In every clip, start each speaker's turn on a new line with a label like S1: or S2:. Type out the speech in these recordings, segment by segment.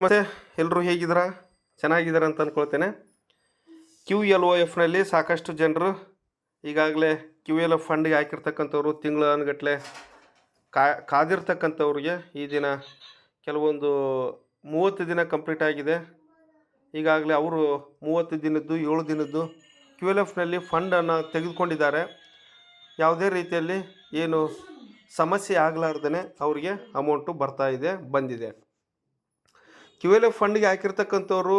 S1: ಮತ್ತು ಎಲ್ಲರೂ ಹೇಗಿದ್ದೀರಾ? ಚೆನ್ನಾಗಿದ್ದೀರ ಅಂತ ಅಂದ್ಕೊಳ್ತೇನೆ ಕ್ಯೂ ಎಲ್ ಒ ಎಫ್ನಲ್ಲಿ ಸಾಕಷ್ಟು ಜನರು ಈಗಾಗಲೇ ಕ್ಯೂ ಎಲ್ ಎಫ್ ಫಂಡ್ಗೆ ಹಾಕಿರ್ತಕ್ಕಂಥವ್ರು ತಿಂಗಳನ್ಗಟ್ಲೆ ಕಾ, ಕಾದಿರ್ತಕ್ಕಂಥವ್ರಿಗೆ ಈ ದಿನ ಕೆಲವೊಂದು ಮೂವತ್ತು ದಿನ ಕಂಪ್ಲೀಟ್ ಆಗಿದೆ. ಈಗಾಗಲೇ ಅವರು ಮೂವತ್ತು ದಿನದ್ದು, ಏಳು ದಿನದ್ದು ಕ್ಯೂ ಎಲ್ ಎಫ್ನಲ್ಲಿ ಫಂಡನ್ನು ತೆಗೆದುಕೊಂಡಿದ್ದಾರೆ. ಯಾವುದೇ ರೀತಿಯಲ್ಲಿ ಏನು ಸಮಸ್ಯೆ ಆಗಲಾರ್ದೇ ಅವರಿಗೆ ಅಮೌಂಟು ಬರ್ತಾ ಇದೆ, ಬಂದಿದೆ. ಕ್ಯೂ ಎಲ್ ಎಫ್ ಫಂಡ್ಗೆ ಹಾಕಿರ್ತಕ್ಕಂಥವ್ರು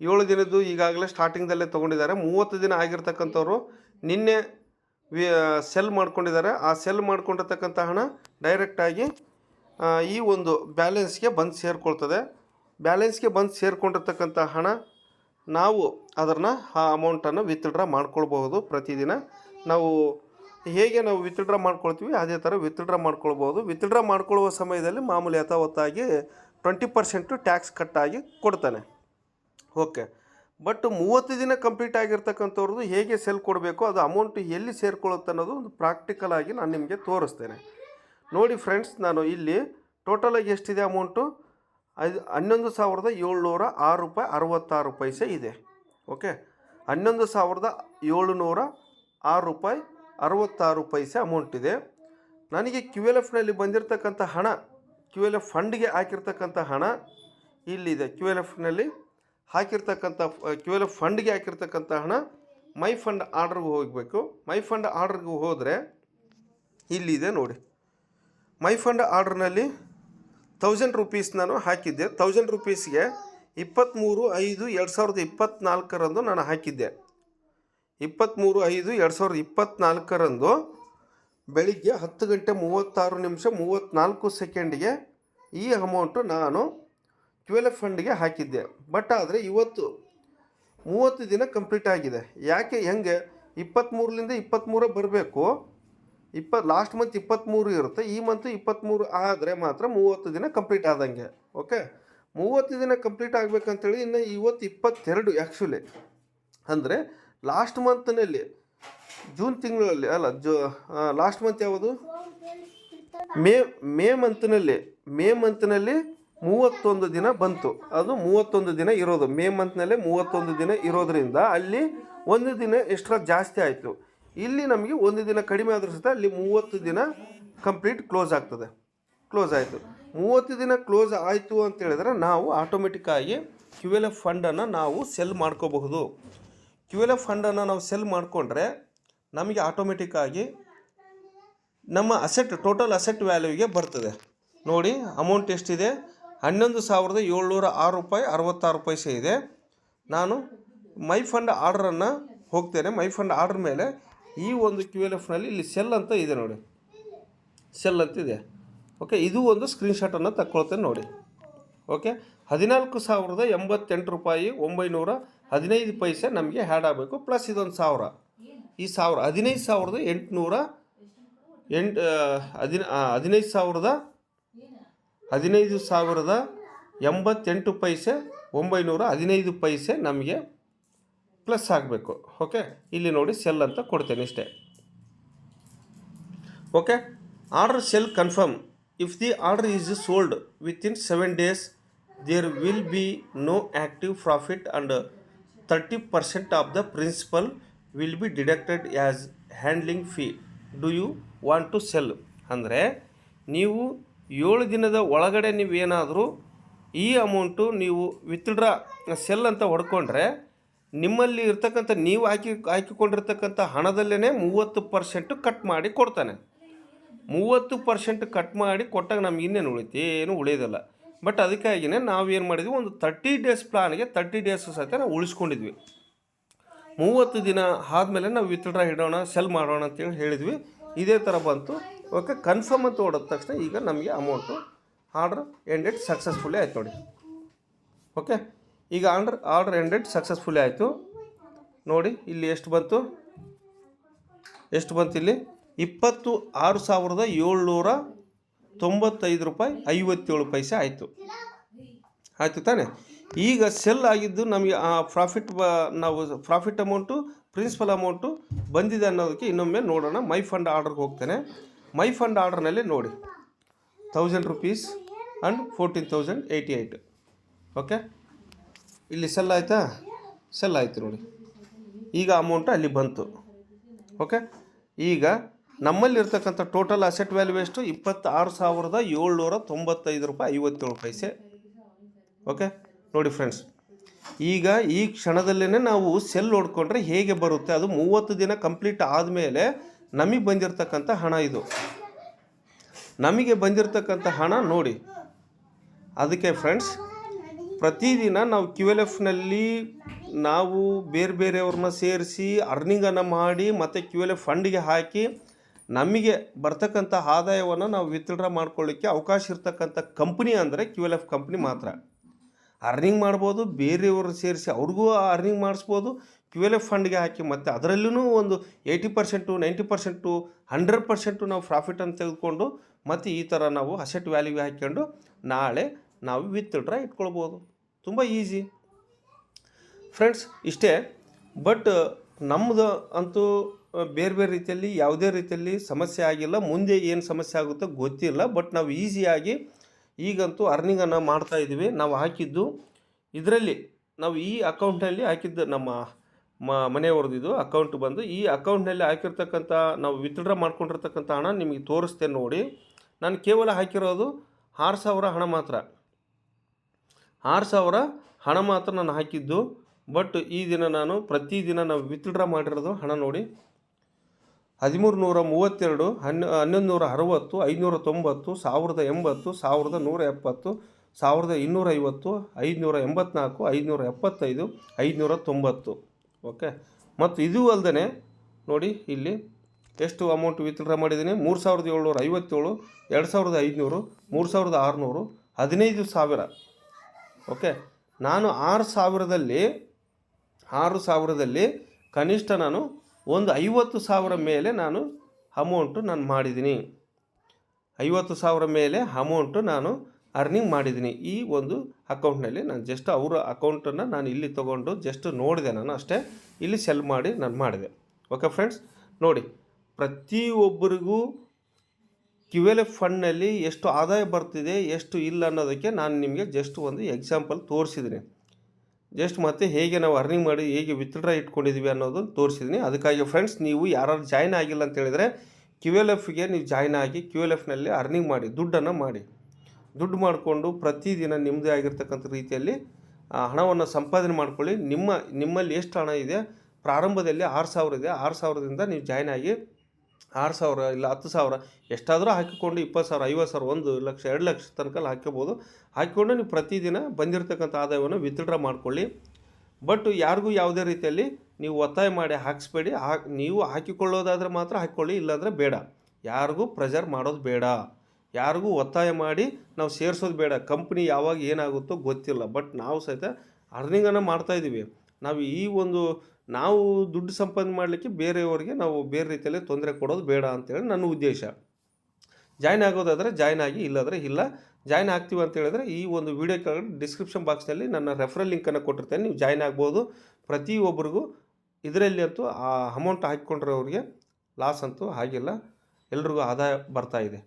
S1: ಏಳು ದಿನದ್ದು ಈಗಾಗಲೇ ಸ್ಟಾರ್ಟಿಂಗ್ದಲ್ಲೇ ತೊಗೊಂಡಿದ್ದಾರೆ. ಮೂವತ್ತು ದಿನ ಆಗಿರ್ತಕ್ಕಂಥವ್ರು ನಿನ್ನೆ ವಿ ಸೆಲ್ ಮಾಡ್ಕೊಂಡಿದ್ದಾರೆ. ಆ ಸೆಲ್ ಮಾಡ್ಕೊಂಡಿರ್ತಕ್ಕಂಥ ಹಣ ಡೈರೆಕ್ಟಾಗಿ ಈ ಒಂದು ಬ್ಯಾಲೆನ್ಸ್ಗೆ ಬಂದು ಸೇರಿಕೊಳ್ತದೆ. ಬ್ಯಾಲೆನ್ಸ್ಗೆ ಬಂದು ಸೇರಿಕೊಂಡಿರ್ತಕ್ಕಂಥ ಹಣ ನಾವು ಅದನ್ನು ಆ ಅಮೌಂಟನ್ನು ವಿತ್ಡ್ರಾ ಮಾಡ್ಕೊಳ್ಬಹುದು ಪ್ರತಿದಿನ. ನಾವು ಹೇಗೆ ನಾವು ವಿತ್ಡ್ರಾ ಮಾಡ್ಕೊಳ್ತೀವಿ, ಅದೇ ಥರ ವಿತ್ಡ್ರಾ ಮಾಡ್ಕೊಳ್ಬೋದು ವಿತ್ಡ್ರಾ ಮಾಡ್ಕೊಳ್ಳುವ ಸಮಯದಲ್ಲಿ ಮಾಮೂಲಿ ಯಥಾವತ್ತಾಗಿ ಟ್ವೆಂಟಿ ಪರ್ಸೆಂಟು ಟ್ಯಾಕ್ಸ್ ಕಟ್ಟಾಗಿ ಕೊಡ್ತಾನೆ. ಓಕೆ. ಬಟ್ ಮೂವತ್ತು ದಿನ ಕಂಪ್ಲೀಟ್ ಆಗಿರ್ತಕ್ಕಂಥವ್ರದ್ದು ಹೇಗೆ ಸೆಲ್ ಕೊಡಬೇಕು, ಅದು ಅಮೌಂಟ್ ಎಲ್ಲಿ ಸೇರ್ಕೊಳ್ಳುತ್ತೆ ಅನ್ನೋದು ಒಂದು ಪ್ರಾಕ್ಟಿಕಲ್ ಆಗಿ ನಾನು ನಿಮಗೆ ತೋರಿಸ್ತೇನೆ. ನೋಡಿ ಫ್ರೆಂಡ್ಸ್, ನಾನು ಇಲ್ಲಿ ಟೋಟಲಾಗಿ ಎಷ್ಟಿದೆ ಅಮೌಂಟು? ಐದು, ಹನ್ನೊಂದು ಸಾವಿರದ ಏಳ್ನೂರ ಆರು ರೂಪಾಯಿ ಅರವತ್ತಾರು ಪೈಸೆ ಇದೆ. ಓಕೆ. ಹನ್ನೊಂದು ಸಾವಿರದ ಏಳುನೂರ ಆರು ರೂಪಾಯಿ ಅರವತ್ತಾರು ಪೈಸೆ ಅಮೌಂಟ್ ಇದೆ. ನನಗೆ ಕ್ಯೂ ಎಲ್ ಎಫ್ನಲ್ಲಿ ಬಂದಿರತಕ್ಕಂಥ ಹಣ ಕ್ಯೂ ಎಲ್ ಎಫ್ ಫಂಡ್ಗೆ ಹಾಕಿರ್ತಕ್ಕಂಥ ಹಣ ಇಲ್ಲಿದೆ. ಕ್ಯೂ ಎಲ್ ಎಫ್ನಲ್ಲಿ ಹಾಕಿರ್ತಕ್ಕಂಥ ಕ್ಯೂ ಎಲ್ ಎಫ್ ಫಂಡ್ಗೆ ಹಾಕಿರ್ತಕ್ಕಂಥ ಹಣ ಮೈ ಫಂಡ್ ಆರ್ಡ್ರಿಗೆ ಹೋಗಬೇಕು. ಮೈ ಫಂಡ್ ಆರ್ಡ್ರಿಗೆ ಹೋದರೆ ಇಲ್ಲಿದೆ ನೋಡಿ. ಮೈ ಫಂಡ್ ಆರ್ಡ್ರ್ನಲ್ಲಿ ತೌಸಂಡ್ ರುಪೀಸ್ ನಾನು ಹಾಕಿದ್ದೆ. ತೌಸಂಡ್ ರುಪೀಸ್ಗೆ ಇಪ್ಪತ್ತ್ಮೂರು ಐದು ಎರಡು ಸಾವಿರದ ಇಪ್ಪತ್ತ್ನಾಲ್ಕರಂದು ನಾನು ಹಾಕಿದ್ದೆ. ಇಪ್ಪತ್ತ್ಮೂರು ಐದು ಎರಡು ಸಾವಿರದ ಇಪ್ಪತ್ತ್ನಾಲ್ಕರಂದು ಬೆಳಿಗ್ಗೆ ಹತ್ತು ಗಂಟೆ ಮೂವತ್ತಾರು ನಿಮಿಷ ಮೂವತ್ತ್ನಾಲ್ಕು ಸೆಕೆಂಡಿಗೆ ಈ ಅಮೌಂಟು ನಾನು ಟ್ವೆಲ್ ಫಂಡಿಗೆ ಫಂಡ್ಗೆ ಹಾಕಿದ್ದೆ. ಬಟ್ ಆದರೆ ಇವತ್ತು ಮೂವತ್ತು ದಿನ ಕಂಪ್ಲೀಟ್ ಆಗಿದೆ. ಯಾಕೆ ಹೆಂಗೆ? ಇಪ್ಪತ್ತ್ಮೂರಲಿಂದ ಇಪ್ಪತ್ತ್ಮೂರ ಬರಬೇಕು. ಇಪ್ಪ, ಲಾಸ್ಟ್ ಮಂತ್ ಇಪ್ಪತ್ತ್ಮೂರು ಇರುತ್ತೆ. ಈ ಮಂತ್ ಇಪ್ಪತ್ತ್ಮೂರು ಆದರೆ ಮಾತ್ರ ಮೂವತ್ತು ದಿನ ಕಂಪ್ಲೀಟ್ ಆದಂಗೆ. ಓಕೆ? ಮೂವತ್ತು ದಿನ ಕಂಪ್ಲೀಟ್ ಆಗಬೇಕಂತೇಳಿ ಇನ್ನು ಇವತ್ತು ಇಪ್ಪತ್ತೆರಡು ಆ್ಯಕ್ಚುಲಿ ಅಂದರೆ ಲಾಸ್ಟ್ ಮಂತ್ನಲ್ಲಿ ಜೂನ್ ತಿಂಗಳಲ್ಲಿ ಅಲ್ಲ ಜೂ ಲಾಸ್ಟ್ ಮಂತ್ ಯಾವುದು? ಮೇ ಮೇ ಮಂತ್ನಲ್ಲಿ ಮೇ ಮಂತ್ನಲ್ಲಿ ಮೂವತ್ತೊಂದು ದಿನ ಬಂತು. ಅದು ಮೂವತ್ತೊಂದು ದಿನ ಇರೋದು. ಮೇ ಮಂತ್ನಲ್ಲೇ ಮೂವತ್ತೊಂದು ದಿನ ಇರೋದರಿಂದ ಅಲ್ಲಿ ಒಂದು ದಿನ ಎಕ್ಸ್ಟ್ರಾ ಜಾಸ್ತಿ ಆಯಿತು. ಇಲ್ಲಿ ನಮಗೆ ಒಂದು ದಿನ ಕಡಿಮೆ ಆದರೂ ಸಹಿತ ಅಲ್ಲಿ ಮೂವತ್ತು ದಿನ ಕಂಪ್ಲೀಟ್ ಕ್ಲೋಸ್ ಆಗ್ತದೆ. ಕ್ಲೋಸ್ ಆಯಿತು. ಮೂವತ್ತು ದಿನ ಕ್ಲೋಸ್ ಆಯಿತು ಅಂತ ಹೇಳಿದ್ರೆ ನಾವು ಆಟೋಮೆಟಿಕ್ಕಾಗಿ ಕ್ಯೂ ಎಲ್ ಎಫ್ ಫಂಡನ್ನು ನಾವು ಸೆಲ್ ಮಾಡ್ಕೋಬಹುದು. ಕ್ಯೂ ಎಲ್ ಎಫ್ ಫಂಡನ್ನು ನಾವು ಸೆಲ್ ಮಾಡಿಕೊಂಡ್ರೆ ನಮಗೆ ಆಟೋಮೆಟಿಕ್ಕಾಗಿ ನಮ್ಮ ಅಸೆಟ್ ಟೋಟಲ್ ಅಸೆಟ್ ವ್ಯಾಲ್ಯೂಗೆ ಬರ್ತದೆ. ನೋಡಿ ಅಮೌಂಟ್ ಎಷ್ಟಿದೆ? ಹನ್ನೊಂದು ಸಾವಿರದ ಏಳ್ನೂರ ಆರು ರೂಪಾಯಿ, ಅರವತ್ತಾರು ಪೈಸೆ ಇದೆ. ನಾನು ಮೈ ಫಂಡ್ ಆರ್ಡ್ರನ್ನು ಹೋಗ್ತೇನೆ. ಮೈ ಫಂಡ್ ಆರ್ಡ್ರ್ ಮೇಲೆ ಈ ಒಂದು ಕ್ಯೂ ಎಲ್ ಎಫ್ನಲ್ಲಿ ಇಲ್ಲಿ ಸೆಲ್ ಅಂತ ಇದೆ ನೋಡಿ. ಸೆಲ್ ಅಂತ ಇದೆ. ಓಕೆ ಇದು ಒಂದು ಸ್ಕ್ರೀನ್ಶಾಟನ್ನು ತಕ್ಕೊಳ್ತೇನೆ ನೋಡಿ. ಓಕೆ ಹದಿನಾಲ್ಕು ಸಾವಿರದ ಎಂಬತ್ತೆಂಟು ರೂಪಾಯಿ ಒಂಬೈನೂರ ಹದಿನೈದು ಪೈಸೆ ನಮಗೆ ಹ್ಯಾಡ್ ಆಗಬೇಕು ಪ್ಲಸ್ ಇದೊಂದು ಸಾವಿರ. ಈ ಸಾವಿರ, ಹದಿನೈದು ಸಾವಿರದ ಎಂಟುನೂರ ಎಂಟು ಹದಿನ ಹದಿನೈದು ಸಾವಿರದ ಹದಿನೈದು ಸಾವಿರದ ಎಂಬತ್ತೆಂಟು ಪೈಸೆ, ಒಂಬೈನೂರ ಹದಿನೈದು ಪೈಸೆ ನಮಗೆ ಪ್ಲಸ್ ಆಗಬೇಕು. ಓಕೆ ಇಲ್ಲಿ ನೋಡಿ ಸೆಲ್ ಅಂತ ಕೊಡ್ತೇನೆ ಇಷ್ಟೇ. Okay order sell confirm if the order is sold within seven days there will be no active profit and thirty percent of the principal will be deducted as handling fee do you want to sell ಅಂದರೆ ನೀವು ಏಳು ದಿನದ ಒಳಗಡೆ ನೀವೇನಾದರೂ ಈ amount ನೀವು withdraw cell ಅಂತ ಹೊಡ್ಕೊಂಡ್ರೆ ನಿಮ್ಮಲ್ಲಿ ಇರ್ತಕ್ಕಂಥ ನೀವು ಹಾಕಿ, ಹಾಕಿಕೊಂಡಿರ್ತಕ್ಕಂಥ ಹಣದಲ್ಲೇ ಮೂವತ್ತು ಪರ್ಸೆಂಟು ಕಟ್ ಮಾಡಿ ಕೊಡ್ತಾನೆ. ಮೂವತ್ತು ಪರ್ಸೆಂಟ್ ಕಟ್ ಮಾಡಿ ಕೊಟ್ಟಾಗ ನಮ್ಗೆ ಇನ್ನೇನು ಉಳಿತು ಏನು ಉಳಿಯೋದಿಲ್ಲ. ಬಟ್ ಅದಕ್ಕಾಗಿಯೇ ನಾವೇನು ಮಾಡಿದ್ವಿ, ಒಂದು ತರ್ಟಿ ಡೇಸ್ ಪ್ಲಾನ್ಗೆ ತರ್ಟಿ ಡೇಸ್ ಸಹಿತ ನಾವು ಉಳಿಸ್ಕೊಂಡಿದ್ವಿ. ಮೂವತ್ತು ದಿನ ಆದಮೇಲೆ ನಾವು ವಿತ್ಡ್ರಾ ಇಡೋಣ ಸೆಲ್ ಮಾಡೋಣ ಅಂತೇಳಿ ಹೇಳಿದ್ವಿ. ಇದೇ ಥರ ಬಂತು. ಓಕೆ ಕನ್ಫರ್ಮ್ ಅಂತ ಹೊಡೆದ ತಕ್ಷಣ ಈಗ ನಮಗೆ ಅಮೌಂಟು ಆರ್ಡ್ರ್ ಎಂಡೆಡ್ ಸಕ್ಸಸ್ಫುಲ್ಲಿ ಆಯ್ತು ನೋಡಿ. ಓಕೆ ಈಗ ಆರ್ಡ್ರ್ ಆರ್ಡ್ರ್ ಎಂಡೆಡ್ ಸಕ್ಸಸ್ಫುಲ್ಲಿ ಆಯಿತು. ನೋಡಿ, ಇಲ್ಲಿ ಎಷ್ಟು ಬಂತು? ಎಷ್ಟು ಬಂತು ಇಲ್ಲಿ? ಇಪ್ಪತ್ತು ಆರು ಸಾವಿರದ ಏಳ್ನೂರ ತೊಂಬತ್ತೈದು ರೂಪಾಯಿ ಐವತ್ತೇಳು ಪೈಸೆ ಆಯಿತು. ಆಯಿತು ತಾನೆ? ಈಗ ಸೆಲ್ ಆಗಿದ್ದು ನಮಗೆ ಆ ಪ್ರಾಫಿಟ್ ಬ, ನಾವು ಪ್ರಾಫಿಟ್ ಅಮೌಂಟು ಪ್ರಿನ್ಸಿಪಲ್ ಅಮೌಂಟು ಬಂದಿದೆ ಅನ್ನೋದಕ್ಕೆ ಇನ್ನೊಮ್ಮೆ ನೋಡೋಣ. ಮೈ ಫಂಡ್ ಆರ್ಡ್ರಿಗೆ ಹೋಗ್ತೇನೆ. ಮೈ ಫಂಡ್ ಆರ್ಡ್ರ್ನಲ್ಲಿ ನೋಡಿ. Thousand rupees and fourteen thousand eighty eight okay ಇಲ್ಲಿ ಸೆಲ್ ಆಯಿತಾ? ಸೆಲ್ ಆಯಿತು ನೋಡಿ. ಈಗ ಅಮೌಂಟ್ ಅಲ್ಲಿ ಬಂತು. ಓಕೆ ಈಗ ನಮ್ಮಲ್ಲಿರ್ತಕ್ಕಂಥ ಟೋಟಲ್ ಅಸೆಟ್ ವ್ಯಾಲ್ಯೂ ಎಷ್ಟು? ಇಪ್ಪತ್ತಾರು ಸಾವಿರದ ಏಳ್ನೂರ ತೊಂಬತ್ತೈದು ರೂಪಾಯಿ, ಐವತ್ತೇಳು ಪೈಸೆ. ಓಕೆ ನೋಡಿ ಫ್ರೆಂಡ್ಸ್ ಈಗ ಈ ಕ್ಷಣದಲ್ಲೇ ನಾವು ಸೆಲ್ ಹೊಡ್ಕೊಂಡ್ರೆ ಹೇಗೆ ಬರುತ್ತೆ? ಅದು ಮೂವತ್ತು ದಿನ ಕಂಪ್ಲೀಟ್ ಆದಮೇಲೆ ನಮಗೆ ಬಂದಿರತಕ್ಕಂಥ ಹಣ ಇದು. ನಮಗೆ ಬಂದಿರತಕ್ಕಂಥ ಹಣ ನೋಡಿ. ಅದಕ್ಕೆ ಫ್ರೆಂಡ್ಸ್ ಪ್ರತಿದಿನ ನಾವು ಕ್ಯೂ ಎಲ್ ಎಫ್ನಲ್ಲಿ ನಾವು ಬೇರೆ ಬೇರೆಯವ್ರನ್ನ ಸೇರಿಸಿ ಅರ್ನಿಂಗನ್ನು ಮಾಡಿ ಮತ್ತು ಕ್ಯೂ ಎಲ್ ಎಫ್ ಫಂಡಿಗೆ ಹಾಕಿ ನಮಗೆ ಬರ್ತಕ್ಕಂಥ ಆದಾಯವನ್ನು ನಾವು ವಿತ್ಡ್ರಾ ಮಾಡ್ಕೊಳ್ಳಿಕ್ಕೆ ಅವಕಾಶ ಇರ್ತಕ್ಕಂಥ ಕಂಪ್ನಿ ಅಂದರೆ ಕ್ಯೂ ಎಲ್ ಎಫ್ ಕಂಪ್ನಿ ಮಾತ್ರ. ಅರ್ನಿಂಗ್ ಮಾಡ್ಬೋದು ಬೇರೆಯವರು ಸೇರಿಸಿ ಅವ್ರಿಗೂ ಅರ್ನಿಂಗ್ ಮಾಡಿಸ್ಬೋದು, ಕ್ಯೂ ಎಲ್ ಎಫ್ ಫಂಡ್ಗೆ ಹಾಕಿ ಮತ್ತು ಅದರಲ್ಲೂ ಒಂದು eighty percent, ninety percent, hundred percent ನಾವು ಪ್ರಾಫಿಟನ್ನು ತೆಗೆದುಕೊಂಡು ಮತ್ತು ಈ ಥರ ನಾವು ಅಸೆಟ್ ವ್ಯಾಲ್ಯೂಗೆ ಹಾಕ್ಕೊಂಡು ನಾಳೆ ನಾವು ವಿತ್ಡ್ರಾ ಇಟ್ಕೊಳ್ಬೋದು. ತುಂಬ ಈಸಿ. ಫ್ರೆಂಡ್ಸ್, ಇಷ್ಟೇ. ಬಟ್ ನಮ್ಮದು ಅಂತೂ ಬೇರೆ ಬೇರೆ ರೀತಿಯಲ್ಲಿ ಯಾವುದೇ ರೀತಿಯಲ್ಲಿ ಸಮಸ್ಯೆ ಆಗಿಲ್ಲ. ಮುಂದೆ ಏನು ಸಮಸ್ಯೆ ಆಗುತ್ತೋ ಗೊತ್ತಿಲ್ಲ. ಬಟ್ ನಾವು ಈಸಿಯಾಗಿ ಈಗಂತೂ ಅರ್ನಿಂಗನ್ನು ಮಾಡ್ತಾ ಇದ್ದೀವಿ. ನಾವು ಹಾಕಿದ್ದು ಇದರಲ್ಲಿ, ನಾವು ಈ ಅಕೌಂಟ್ನಲ್ಲಿ ಹಾಕಿದ್ದು ನಮ್ಮ ಮ, ಮನೆಯವ್ರದ್ದು ಅಕೌಂಟ್ ಬಂದು, ಈ ಅಕೌಂಟ್ನಲ್ಲಿ ಹಾಕಿರ್ತಕ್ಕಂಥ, ನಾವು ವಿತ್ಡ್ರಾ ಮಾಡ್ಕೊಂಡಿರ್ತಕ್ಕಂಥ ಹಣ ನಿಮಗೆ ತೋರಿಸ್ತೇನೆ ನೋಡಿ. ನಾನು ಕೇವಲ ಹಾಕಿರೋದು ಆರು ಸಾವಿರ ಹಣ ಮಾತ್ರ. ಆರು ಸಾವಿರ ಹಣ ಮಾತ್ರ ನಾನು ಹಾಕಿದ್ದು. ಬಟ್ ಈ ದಿನ ನಾನು ಪ್ರತಿದಿನ ನಾವು ವಿತ್ಡ್ರಾ ಮಾಡಿರೋದು ಹಣ ನೋಡಿ. ಹದಿಮೂರು ನೂರ ಮೂವತ್ತೆರಡು, ಹನ್ನ, ಹನ್ನೊಂದು ನೂರ ಅರವತ್ತು, ಐದುನೂರ ತೊಂಬತ್ತು, ಸಾವಿರದ ಎಂಬತ್ತು, ಸಾವಿರದ ನೂರ ಎಪ್ಪತ್ತು, ಸಾವಿರದ ಇನ್ನೂರ ಐವತ್ತು ಐದುನೂರ ಎಂಬತ್ನಾಲ್ಕು, ಐದುನೂರ ಎಪ್ಪತ್ತೈದು ಐದುನೂರ ತೊಂಬತ್ತು ಓಕೆ? ಮತ್ತು ಇದು ಅಲ್ಲದೆ ನೋಡಿ ಇಲ್ಲಿ ಎಷ್ಟು ಅಮೌಂಟ್ ವಿತ್ಡ್ರಾ ಮಾಡಿದ್ದೀನಿ? ಮೂರು ಸಾವಿರದ ಏಳ್ನೂರ ಐವತ್ತೇಳು, ಎರಡು ಸಾವಿರದ ಐದುನೂರು, ಮೂರು ಸಾವಿರದ ಆರುನೂರು, ಹದಿನೈದು ಸಾವಿರ. ಓಕೆ? ನಾನು ಆರು ಸಾವಿರದಲ್ಲಿ ಆರು ಸಾವಿರದಲ್ಲಿ ಕನಿಷ್ಠ ನಾನು ಒಂದು ಐವತ್ತು ಸಾವಿರ ಮೇಲೆ ನಾನು ಅಮೌಂಟು ನಾನು ಮಾಡಿದ್ದೀನಿ. ಐವತ್ತು ಸಾವಿರ ಮೇಲೆ ಅಮೌಂಟು ನಾನು ಅರ್ನಿಂಗ್ ಮಾಡಿದ್ದೀನಿ. ಈ ಒಂದು ಅಕೌಂಟ್ನಲ್ಲಿ ನಾನು ಜಸ್ಟ್ ಅವರ ಅಕೌಂಟನ್ನು ನಾನು ಇಲ್ಲಿ ತೊಗೊಂಡು ಜಸ್ಟ್ ನೋಡಿದೆ ನಾನು ಅಷ್ಟೇ. ಇಲ್ಲಿ ಸೆಲ್ ಮಾಡಿ ನಾನು ಮಾಡಿದೆ. ಓಕೆ ಫ್ರೆಂಡ್ಸ್ ನೋಡಿ, ಪ್ರತಿಯೊಬ್ಬರಿಗೂ ಕ್ಯೂ ಎಲ್ ಎಫ್ ಫಂಡ್ನಲ್ಲಿ ಎಷ್ಟು ಆದಾಯ ಬರ್ತಿದೆ, ಎಷ್ಟು ಇಲ್ಲ ಅನ್ನೋದಕ್ಕೆ ನಾನು ನಿಮಗೆ ಜಸ್ಟ್ ಒಂದು ಎಕ್ಸಾಂಪಲ್ ತೋರಿಸಿದ್ದೀನಿ. ಜಸ್ಟ್ ಮತ್ತೆ ಹೇಗೆ ನಾವು ಅರ್ನಿಂಗ್ ಮಾಡಿ ಹೇಗೆ ವಿತ್ಡ್ರಾ ಇಟ್ಕೊಂಡಿದ್ದೀವಿ ಅನ್ನೋದನ್ನು ತೋರಿಸಿದ್ದೀನಿ ಅದಕ್ಕಾಗಿ ಫ್ರೆಂಡ್ಸ್ ನೀವು ಯಾರು ಜಾಯ್ನ್ ಆಗಿಲ್ಲ ಅಂತ ಹೇಳಿದರೆ ಕ್ಯೂ ಎಲ್ ಎಫ್ಗೆ ನೀವು ಜಾಯ್ನ್ ಆಗಿ ಕ್ಯೂ ಎಲ್ ಎಫ್ನಲ್ಲಿ ಅರ್ನಿಂಗ್ ಮಾಡಿ, ದುಡ್ಡನ್ನು ಮಾಡಿ. ದುಡ್ಡು ಮಾಡಿಕೊಂಡು ಪ್ರತಿದಿನ ನಿಮ್ಮದೇ ಆಗಿರ್ತಕ್ಕಂಥ ರೀತಿಯಲ್ಲಿ ಹಣವನ್ನು ಸಂಪಾದನೆ ಮಾಡ್ಕೊಳ್ಳಿ. ನಿಮ್ಮ, ನಿಮ್ಮಲ್ಲಿ ಎಷ್ಟು ಹಣ ಇದೆ? ಪ್ರಾರಂಭದಲ್ಲಿ ಆರು ಸಾವಿರ ಇದೆ. ಆರು ಸಾವಿರದಿಂದ ನೀವು ಜಾಯ್ನ್ ಆಗಿ ಆರು ಸಾವಿರ ಇಲ್ಲ ಹತ್ತು ಸಾವಿರ, ಎಷ್ಟಾದರೂ ಹಾಕಿಕೊಂಡು ಇಪ್ಪತ್ತು ಸಾವಿರ, ಐವತ್ತು ಸಾವಿರ, ಒಂದು ಲಕ್ಷ, ಎರಡು ಲಕ್ಷ ತನಕ ಹಾಕ್ಕೋಬೋದು ಹಾಕಿಕೊಂಡು ನೀವು ಪ್ರತಿದಿನ ಬಂದಿರತಕ್ಕಂಥ ಆದಾಯವನ್ನು ವಿತ್ಡ್ರಾ ಮಾಡಿಕೊಳ್ಳಿ. ಬಟ್ ಯಾರಿಗೂ ಯಾವುದೇ ರೀತಿಯಲ್ಲಿ ನೀವು ಒತ್ತಾಯ ಮಾಡಿ ಹಾಕಿಸ್ಬೇಡಿ. ಹಾ, ನೀವು ಹಾಕಿಕೊಳ್ಳೋದಾದರೆ ಮಾತ್ರ ಹಾಕ್ಕೊಳ್ಳಿ, ಇಲ್ಲಾಂದರೆ ಬೇಡ. ಯಾರಿಗೂ ಪ್ರೆಷರ್ ಮಾಡೋದು ಬೇಡ. ಯಾರಿಗೂ ಒತ್ತಾಯ ಮಾಡಿ ನಾವು ಸೇರಿಸೋದು ಬೇಡ. ಕಂಪ್ನಿ ಯಾವಾಗ ಏನಾಗುತ್ತೋ ಗೊತ್ತಿಲ್ಲ. ಬಟ್ ನಾವು ಸಹಿತ ಅರ್ನಿಂಗನ್ನು ಮಾಡ್ತಾಯಿದ್ದೀವಿ ನಾವು ಈ ಒಂದು ನಾವು ದುಡ್ಡು ಸಂಪಾದನೆ ಮಾಡಲಿಕ್ಕೆ ಬೇರೆಯವರಿಗೆ ನಾವು ಬೇರೆ ರೀತಿಯಲ್ಲಿ ತೊಂದರೆ ಕೊಡೋದು ಬೇಡ ಅಂತೇಳಿ ನನ್ನ ಉದ್ದೇಶ. ಜಾಯ್ನ್ ಆಗೋದಾದರೆ ಜಾಯ್ನ್ ಆಗಿ, ಇಲ್ಲಾದರೆ ಇಲ್ಲ. ಜಾಯ್ನ್ ಆಗ್ತೀವಿ ಅಂತ ಹೇಳಿದ್ರೆ ಈ ಒಂದು ವಿಡಿಯೋ ಕೆಳಗಡೆ ಡಿಸ್ಕ್ರಿಪ್ಷನ್ ಬಾಕ್ಸ್ನಲ್ಲಿ ನನ್ನ ರೆಫರಲ್ ಲಿಂಕನ್ನು ಕೊಟ್ಟಿರ್ತೇನೆ. ನೀವು ಜಾಯ್ನ್ ಆಗ್ಬೋದು. ಪ್ರತಿಯೊಬ್ಬರಿಗೂ ಇದರಲ್ಲಿ ಅಂತೂ ಆ ಅಮೌಂಟ್ ಹಾಕಿಕೊಂಡಿರೋರಿಗೆ ಲಾಸ್ ಅಂತೂ ಆಗಿಲ್ಲ. ಎಲ್ರಿಗೂ ಆದಾಯ ಬರ್ತಾ ಇದೆ.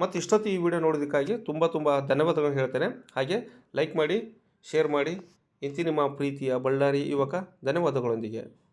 S1: ಮತ್ತು ಇಷ್ಟೊತ್ತು ಈ ವಿಡಿಯೋ ನೋಡೋದಕ್ಕಾಗಿ ತುಂಬ ತುಂಬ ಧನ್ಯವಾದಗಳು ಹೇಳ್ತೇನೆ. ಹಾಗೆ ಲೈಕ್ ಮಾಡಿ ಶೇರ್ ಮಾಡಿ. ಇಂತಿ ನಿಮ್ಮ ಪ್ರೀತಿಯ ಬಳ್ಳಾರಿ ಯುವಕ ಧನ್ಯವಾದಗಳೊಂದಿಗೆ.